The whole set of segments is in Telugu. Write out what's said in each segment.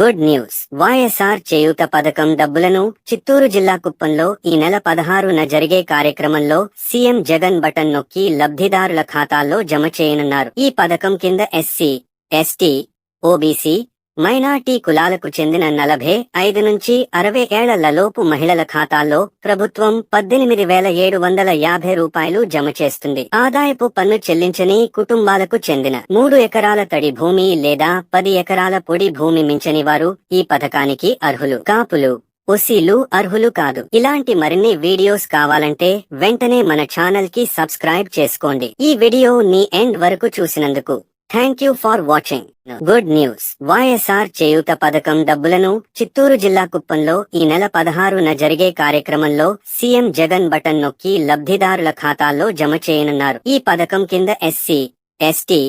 Good news. వైఎస్ఆర్ చేయూత పథకం డబ్బులను చిత్తూరు జిల్లా కుప్పంలో ఈ నెల పదహారున జరిగే కార్యక్రమంలో సీఎం జగన్ బటన్ నొక్కి లబ్ధిదారుల ఖాతాల్లో జమ చేయనున్నారు. ఈ పథకం కింద ఎస్సీ ఎస్టీ ఓబీసీ మైనార్టీ కులాలకు చెందిన నలభై ఐదు నుంచి అరవై ఏళ్ళ లోపు మహిళల ఖాతాల్లో ప్రభుత్వం పద్దెనిమిది వేల ఏడు వందల యాభై రూపాయలు జమ చేస్తుంది. ఆదాయపు పన్ను చెల్లించని కుటుంబాలకు చెందిన మూడు ఎకరాల తడి భూమి లేదా పది ఎకరాల పొడి భూమి మించని వారు ఈ పథకానికి అర్హులు. కాపులు ఒసీలు అర్హులు కాదు. ఇలాంటి మరిన్ని వీడియోస్ కావాలంటే వెంటనే మన ఛానల్కి సబ్స్క్రైబ్ చేసుకోండి. ఈ వీడియో నీ ఎండ్ వరకు చూసినందుకు thank you for watching good news YSR చేయూత పథకం డబ్బులను చిత్తూరు జిల్లా కుప్పంలో ఈ నెల పదహారున జరిగే కార్యక్రమంలో సీఎం జగన్ బటన్ నొక్కి లబ్ధిదారుల ఖాతాల్లో జమ చేయనున్నారు. ఈ పథకం కింద ఎస్సీ ఎస్టీ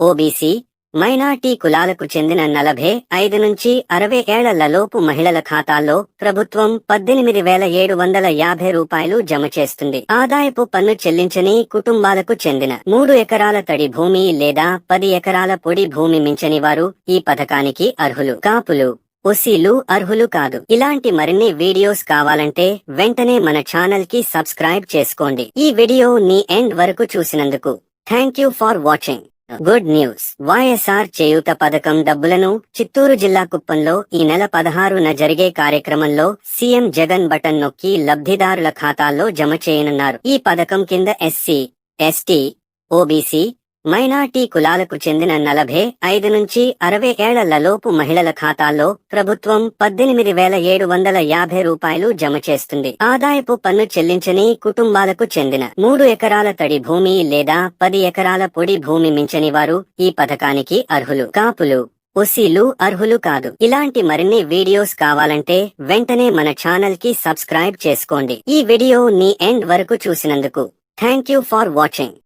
ఓబీసీ మైనార్టీ కులాలకు చెందిన నలభై ఐదు నుంచి అరవై ఏళ్ళ లోపు మహిళల ఖాతాల్లో ప్రభుత్వం పద్దెనిమిది వేల ఏడు వందల యాభై రూపాయలు జమ చేస్తుంది. ఆదాయపు పన్ను చెల్లించని కుటుంబాలకు చెందిన మూడు ఎకరాల తడి భూమి లేదా పది ఎకరాల పొడి భూమి మించని వారు ఈ పథకానికి అర్హులు. కాపులు ఒసీలు అర్హులు కాదు. ఇలాంటి మరిన్ని వీడియోస్ కావాలంటే వెంటనే మన ఛానల్కి సబ్స్క్రైబ్ చేసుకోండి. ఈ వీడియో నీ ఎండ్ వరకు చూసినందుకు thank you for watching. Good news. YSR చేయూత పథకం డబ్బులను చిత్తూరు జిల్లా కుప్పంలో ఈ నెల పదహారున జరిగే కార్యక్రమంలో సీఎం జగన్ బటన్ నొక్కి లబ్ధిదారుల ఖాతాల్లో జమ చేయనున్నారు. ఈ పథకం కింద ఎస్సీ ఎస్టీ ఓబీసీ మైనార్టీ కులాలకు చెందిన నలభై ఐదు నుంచి అరవై ఏళ్ళ లోపు మహిళల ఖాతాల్లో ప్రభుత్వం పద్దెనిమిది వేల ఏడు వందల యాభై రూపాయలు జమ చేస్తుంది. ఆదాయపు పన్ను చెల్లించని కుటుంబాలకు చెందిన మూడు ఎకరాల తడి భూమి లేదా పది ఎకరాల పొడి భూమి మించని వారు ఈ పథకానికి అర్హులు. కాపులు ఒసీలు అర్హులు కాదు. ఇలాంటి మరిన్ని వీడియోస్ కావాలంటే వెంటనే మన ఛానల్కి సబ్స్క్రైబ్ చేసుకోండి. ఈ వీడియో నీ ఎండ్ వరకు చూసినందుకు థ్యాంక్ యూ ఫర్ వాచింగ్.